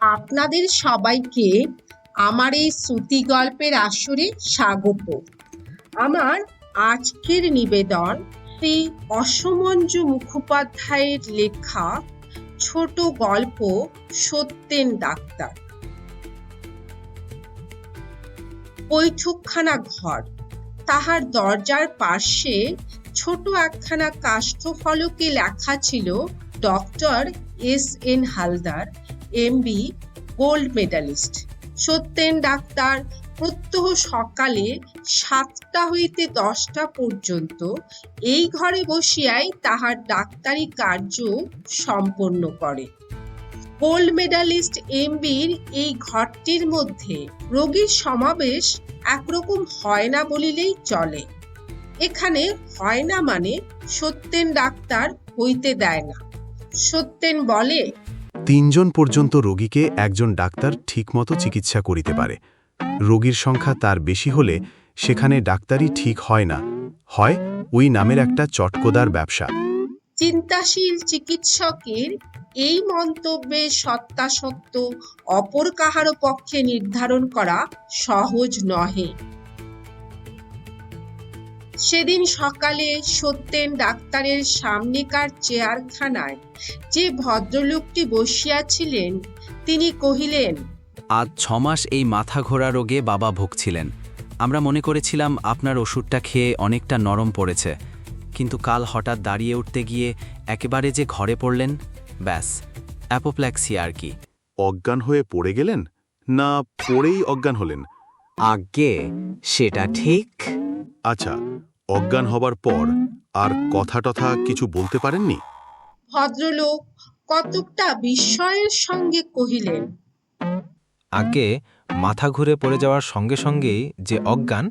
আপনাদের সবাইকে আমার এই শ্রুতি গল্পের আসরে স্বাগত। আমার আজকের নিবেদন শ্রী অসমঞ্জু মুখোপাধ্যায়ের লেখা ছোট গল্প সত্যেন ডাক্তার। বৈঠকখানা ঘর। তাহার দরজার পাশে ছোট একখানা কাষ্ঠ ফলকে লেখা ছিল doctor S N Haldar. MB gold medalist Satyen doctor, প্রত্যহ সকালে সাতটা হইতে দশটা পর্যন্ত এই ঘরে বসিয়াই তাহার ডাক্তারি কার্য সম্পন্ন করে। গোল্ড মেডালিস্ট এমবির এই ঘরটির মধ্যে রোগীর সমাবেশ একরকম হয় না বলিলেই চলে। এখানে হয় না মানে সত্যেন ডাক্তার হইতে দেয় না। সত্যেন বলে তিনজন পর্যন্ত রোগীকে একজন ডাক্তার ঠিকমতো চিকিৎসা করিতে পারে। রোগীর সংখ্যা তার বেশি হলে সেখানে ডাক্তারই ঠিক হয় না। হয় ওই নামের একটা চটকদার ব্যবসা। চিন্তাশীল চিকিৎসকের এই মন্তব্যে সত্যাসত্য অপর কাহারও পক্ষে নির্ধারণ করা সহজ নহে। সেদিন সকালে সত্যেন ডাক্তারের সামনেকার চেয়ারখানায় যে ভদ্রলোকটি বসিয়াছিলেন তিনি কহিলেন আজ ছমাস এই মাথা ঘোরা রোগে বাবা ভুগছিলেন। আমরা মনে করেছিলাম আপনার ওষুধটা খেয়ে অনেকটা নরম পড়েছে কিন্তু কাল হঠাৎ দাঁড়িয়ে উঠতে গিয়ে একেবারে যে ঘরে পড়লেন ব্যাস অ্যাপোপ্ল্যাক্সি আর কি। অজ্ঞান হয়ে পড়ে গেলেন? না পড়েই অজ্ঞান হলেন। আজ্ঞে সেটা ঠিক? আচ্ছা অজ্ঞান হবার পর আর কথা টথা কিছু বলতে পারেননি? ভদ্রলোক কতকটা বিস্ময়ের সঙ্গে কহিলেন আগে মাথা ঘুরে পড়ে যাওয়ার সঙ্গে সঙ্গেই যে অজ্ঞান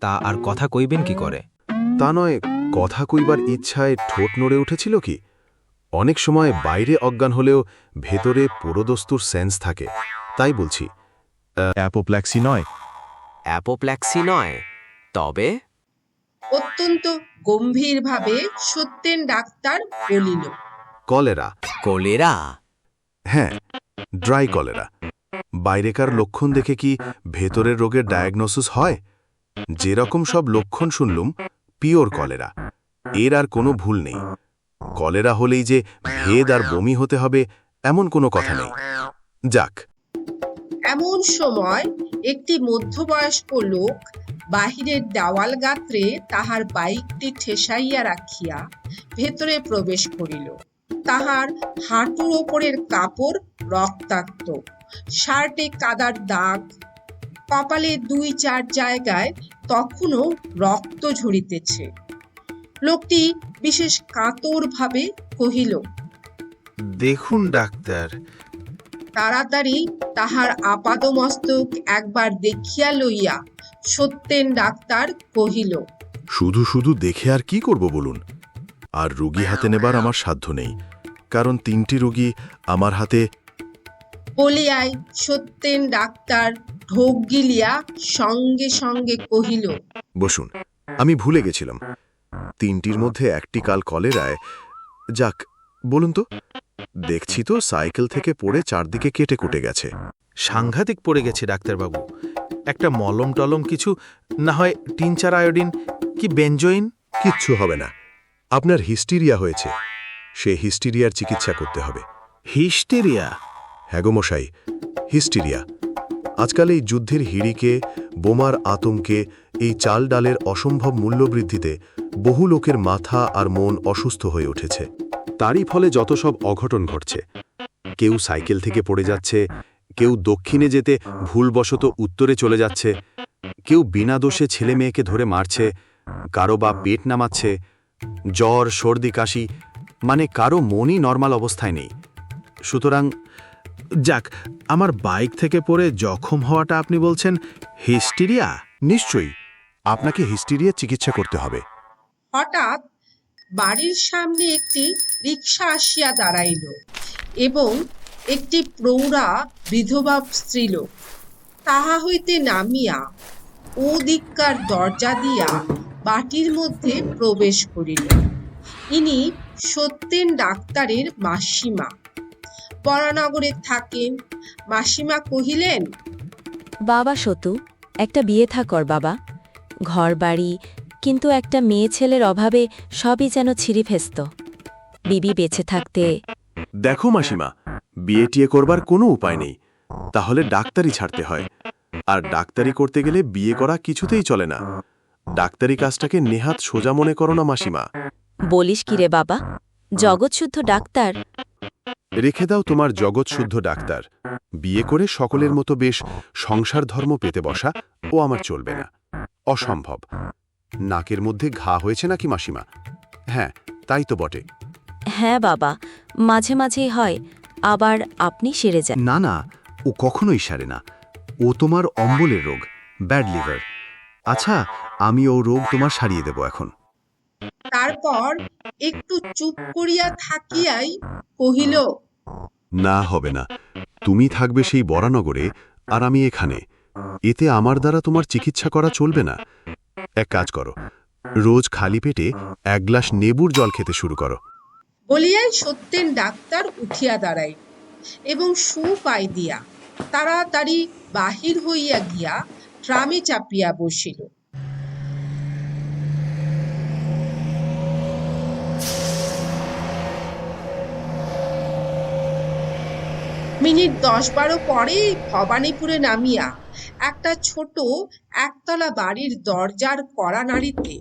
তা আর কথা কইবেন কি করে? তা নয় কথা কইবার ইচ্ছায় ঠোঁট নড়ে উঠেছিল কি? অনেক সময় বাইরে অজ্ঞান হলেও ভেতরে পুরোদস্তুর সেন্স থাকে। তাই বলছি অ্যাপোপ্ল্যাক্সি নয়। অ্যাপোপ্ল্যাক্সি নয় তবে অত্যন্ত গম্ভীরভাবে সত্যেন ডাক্তার বলিল। কলেরা। কোলেরা? হ্যাঁ ড্রাই কলেরা। বাইরেকার লক্ষণ দেখে কি ভেতরের রোগের ডায়াগনোসিস হয়? যেরকম সব লক্ষণ শুনলুম পিওর কলেরা। এর আর কোনো ভুল নেই। কলেরা হলেই যে ভেদ আর বমি হতে হবে এমন কোনো কথা নেই। যাক। এমন সময় একটি মধ্যবয়স্ক লোক বাহিরের দেওয়াল গাত্রে তাহার বাইকটি ঠেসাইয়া রাখিয়া ভেতরে প্রবেশ করিল। তাহার হাঁটুর ওপরের কাপড় রক্তাক্ত। শার্টে কাদার দাগ। কপালে দুই চার জায়গায় তখনও রক্ত ঝরিতেছে। লোকটি বিশেষ কাতরভাবে কহিল দেখুন ডাক্তার। তাড়াতাড়ি তাহার আপাদমস্তক একবার দেখিয়া লইয়া সত্যেন ডাক্তার কহিল শুধু শুধু দেখে আর কি করব বলুন? আর রুগী হাতে নেবার আমার সাধ্য নেই কারণ তিনটি রুগী আমার হাতে বলিয়াই সত্যেন ডাক্তার ঢোক গিলিয়া সঙ্গে সঙ্গে কহিল বসুন আমি ভুলে গেছিলাম। তিনটির মধ্যে একটি কাল কলেরায় যাক বলুন তো দেখছি তো সাইকেল থেকে পড়ে চারদিকে কেটে কুটে গেছে। সাংঘাতিক পড়ে গেছে ডাক্তারবাবু। একটা মলম টলম কিছু না হয় টিনচার আয়োডিন কি বেঞ্জোইন কিচ্ছু হবে না। আপনার হিস্টিরিয়া হয়েছে। সে হিস্টিরিয়ার চিকিৎসা করতে হবে। হিস্টেরিয়া? হ্যাঁ গো মশাই হিস্টিরিয়া। আজকাল এই যুদ্ধের হিড়িকে বোমার আতঙ্কে এই চাল ডালের অসম্ভব মূল্যবৃদ্ধিতে বহু লোকের মাথা আর মন অসুস্থ হয়ে উঠেছে। তারই ফলে যত সব অঘটন ঘটছে। কেউ সাইকেল থেকে পড়ে যাচ্ছে কেউ দক্ষিণে যেতে ভুলবশত উত্তরে চলে যাচ্ছে, কেউ বিনা দোষে ছেলে মেয়েকে ধরে মারছে, কারও বা পেট নামাচ্ছে, জ্বর, সর্দি, কাশি মানে কারও মনই নর্মাল অবস্থায় নেই। সুতরাং, যাক, আমার বাইক থেকে পড়ে জখম হওয়াটা আপনি বলছেন হিস্টিরিয়া? নিশ্চয়ই, আপনাকে হিস্টিরিয়ার চিকিৎসা করতে হবে। হঠাৎ বাড়ির সামনে একটি রিক্সা আসিয়া দাঁড়াইল এবং একটি প্রৌঢ়া বিধবা স্ত্রীলোক। তাহা হইতে নামিয়া ওদিককার দরজা দিয়া বাটির মধ্যে প্রবেশ করিল। ইনি সত্যেন ডাক্তারের মাসিমা। বরানগরে থাকেন। মাসিমা কহিলেন বাবা সতু একটা বিয়ে থাকর বাবা। ঘর বাড়ি কিন্তু একটা মেয়ে ছেলের অভাবে সবই যেন ছিঁড়ি ফেস্ত। বিবি বেঁচে থাকতে দেখো মাসিমা বিয়ে টিয়ে করবার কোনো উপায় নেই। তাহলে ডাক্তারি ছাড়তে হয়। আর ডাক্তারি করতে গেলে বিয়ে করা কিছুতেই চলে না। ডাক্তারি কাজটাকে নেহাত সোজা মনে করো না মাসিমা। বলিস কি রে বাবা? জগৎশুদ্ধ ডাক্তার? রেখে দাও তোমার জগৎশুদ্ধ ডাক্তার। বিয়ে করে সকলের মতো বেশ সংসার ধর্ম পেতে বসা ও আমার চলবে না। অসম্ভব। নাকের মধ্যে ঘা হয়েছে নাকি মাসিমা? হ্যাঁ তাই তো বটে। হ্যাঁ বাবা মাঝে মাঝেই হয়। আবার আপনি সেরে যান। না না ও কখনোই সারে না। ও তোমার অম্বলের রোগ ব্যাড লিভার। আচ্ছা আমি ও রোগ তোমার সারিয়ে দেব এখন। তারপর একটু চুপ করিয়া থাকিয়াই কহিল না হবে না তুমি থাকবে সেই বরানগরে আর আমি এখানে। এতে আমার দ্বারা তোমার চিকিৎসা করা চলবে না। এক কাজ করো রোজ খালি পেটে এক গ্লাস নেবুর জল খেতে শুরু করো। বলিয়াই সত্যেন ডাক্তার উঠিয়া দাঁড়াই এবং সুপাই দিয়া। তাড়াতাড়ি বাহির হইয়া গিয়া ট্রামে চাপিয়া বসিল। মিনিট দশ বারো পরে ভবানীপুরে নামিয়া একটা ছোট একতলা বাড়ির দরজার কড়া নাড়িতে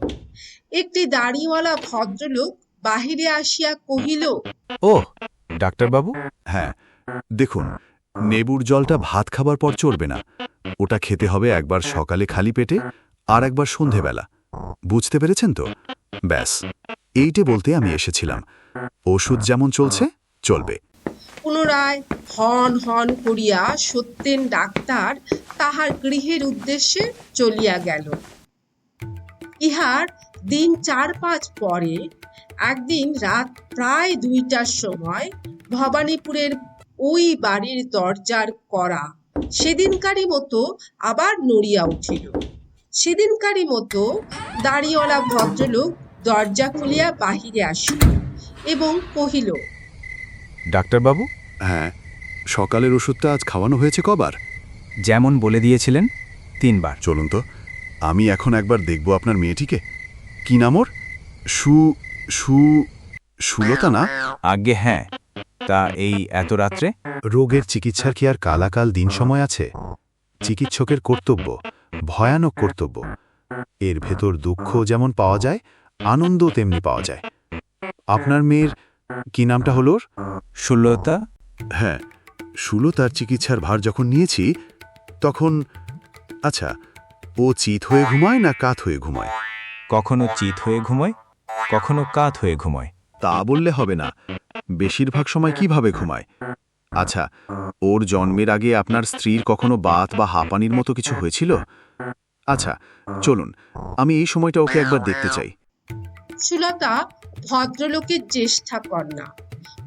একটি দাড়িওয়ালা ভদ্রলোক বাহিরে আসিয়া কহিল ও ডাক্তারবাবু? হ্যাঁ দেখুন নেবুর জলটা ভাত খাবার পর চলবে না। ওটা খেতে হবে একবার সকালে খালি পেটে আর একবার সন্ধেবেলা। বুঝতে পেরেছেন তো? ব্যাস এইটে বলতে আমি এসেছিলাম। ওষুধ যেমন চলছে চলবে। পুনরায় হন হন করিয়া সত্যেন ডাক্তার তাহার গৃহের উদ্দেশ্যে চলিয়া গেল। ইহার দিন চার পাঁচ পরে একদিন রাত প্রায় দুইটার সময় ভবানীপুরের ওই বাড়ির দরজার করা সেদিনকারই মতো আবার নড়িয়া উঠিল। সেদিনকারই মতো দাড়িওয়ালা ভদ্রলোক দরজা খুলিয়া বাহিরে আসিল এবং কহিল ডাক্তারবাবু? হ্যাঁ সকালের ওষুধটা আজ খাওয়ানো হয়েছে কবার? যেমন বলে দিয়েছিলেন তিনবার। চলুন তো আমি এখন একবার দেখব আপনার মেয়েটিকে। কি নাম ওর? সু সু সুলতা না? আজ্ঞে হ্যাঁ। তা এই এত রাত্রে? রোগের চিকিৎসার কি আর কালাকাল দিন সময় আছে? চিকিৎসকের কর্তব্য ভয়ানক কর্তব্য। এর ভেতর দুঃখ যেমন পাওয়া যায় আনন্দ তেমনি পাওয়া যায়। আপনার মেয়ের কি নামটা হল ওর? সুলতা? হ্যাঁ সুলতার চিকিৎসার ভার যখন নিয়েছি তখন আচ্ছা ও চিত হয়ে ঘুমায় না কাত হয়ে ঘুমায়? কখনো চিত হয়ে ঘুমোয় কখনো কাত হয়ে ঘুমোয়। তা বললে হবে না। বেশিরভাগ সময় কীভাবে ঘুমায়? আচ্ছা ওর জন্মের আগে আপনার স্ত্রীর কখনো বাত বা হাঁপানির মতো কিছু হয়েছিল? আচ্ছা চলুন আমি এই সময়টা ওকে একবার দেখতে চাই। সুলতা ভদ্রলোকের জ্যেষ্ঠা কন্যা।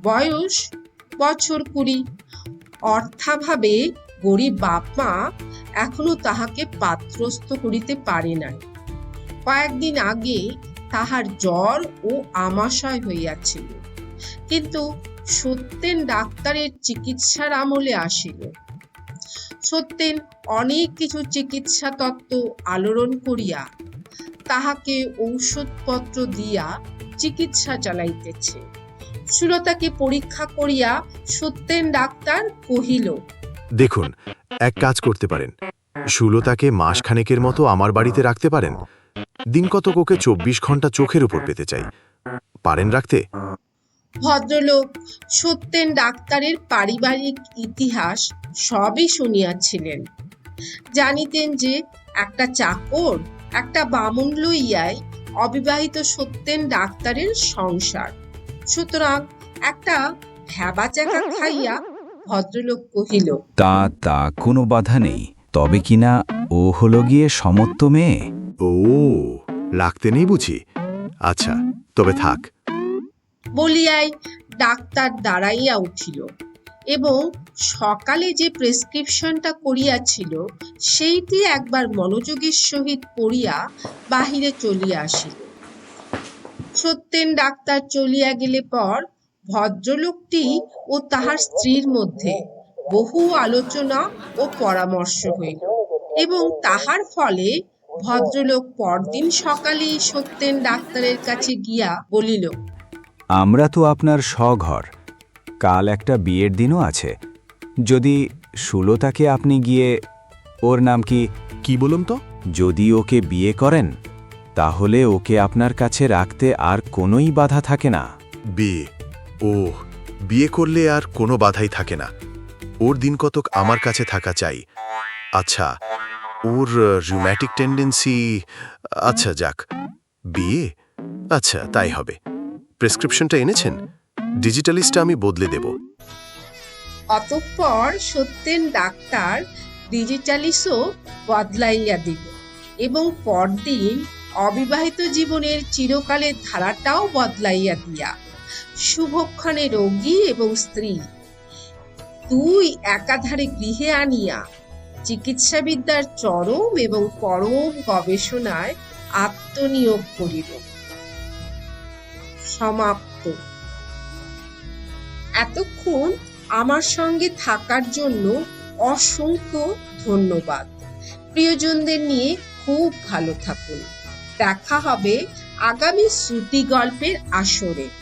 বয়স বছর কুড়ি। অর্থাভাবে গরিব বাপ মা এখনও তাহাকে পাত্রস্থ করিতে পারে নাই। কয়েকদিন আগে তাহার জ্বর ও আমাশয় হইয়াছিল। কিন্তু সত্যেন ডাক্তারের চিকিৎসার আমলে আসিল। সত্যেন অনেক কিছু চিকিৎসা তত্ত্ব আলোড়ন করিয়া তাহাকে ঔষধপত্র দিয়া চিকিৎসা চালাইতেছে। সুলতাকে পরীক্ষা করিয়া সত্যেন ডাক্তার কহিল, দেখুন, এক কাজ করতে পারেন। সুলতাকে মাসখানেকের মতো আমার বাড়িতে রাখতে পারেন? দিন কতক ওকে চব্বিশ ঘণ্টা চোখের উপর পেতে চাই। পারেন রাখতে? ভদ্রলোক সত্যেন ডাক্তারের পারিবারিক ইতিহাস সবই শুনিয়াছিলেন। জানিতেন যে একটা চাকর একটা বামুন লইয়াই অবিবাহিত সত্যেন ডাক্তারের সংসার। সুতরাং একটা ভ্যাবা চাকা খাইয়া ভদ্রলোক কহিল তা তা কোনো বাধা নেই। তবে কিনা ও হলো গিয়ে সমত্ব মেয়ে? ও রাখতে নেই বুঝি। আচ্ছা তবে থাক। বলিয়াই ডাক্তার দাঁড়াইয়া উঠিল এবং সকালে যে প্রেসক্রিপশনটা করিয়াছিল, সেইটি একবার মনোযোগের সহিত পড়িয়া বাহিরে চলিয়া আসিল। সত্যেন ডাক্তার চলিয়া গেলে পর ভদ্রলোকটি ও তাহার স্ত্রীর মধ্যে বহু আলোচনা ও পরামর্শ হইল এবং তাহার ফলে ভদ্রলোক পরদিন সকালেই সত্যেন ডাক্তারের কাছে গিয়া বলিল আমরা তো আপনার স্বঘর। কাল একটা বিয়ের দিনও আছে। যদি সুলতাকে আপনি গিয়ে ওর নাম কি? কি বলুন তো? যদি ওকে বিয়ে করেন তাহলে ওকে আপনার কাছে রাখতে আর কোনোই বাধা থাকে না। বিয়ে? ও বিয়ে করলে আর কোনো বাধাই থাকে না। ওর দিন কতক আমার কাছে থাকা চাই। আচ্ছা ওর রিউম্যাটিক টেন্ডেন্সি আচ্ছা যাক। বিয়ে? আচ্ছা তাই হবে। প্রেসক্রিপশনটা এনেছেন? ডিজিটালিস্টটা আমি বদলে দেব। অতঃপর সত্যেন ডাক্তার ডিজিটালিসও বদলাইয়া দিল এবং পরদিন অবিবাহিত জীবনের চিরকালের ধারাটাও বদলাইয়া দিয়া শুভক্ষণে রোগী এবং স্ত্রী দুই একাধারে গৃহে আনিয়া চিকিৎসাবিদ্যার চরম এবং পরম গবেষণায় আত্মনিয়োগ করিল। সমাপ্ত। এতক্ষণ আমার সঙ্গে থাকার জন্য অসংখ্য ধন্যবাদ। প্রিয়জনদের নিয়ে খুব ভালো থাকুন। দেখা হবে আগামী শ্রুতি গল্পের আসরে।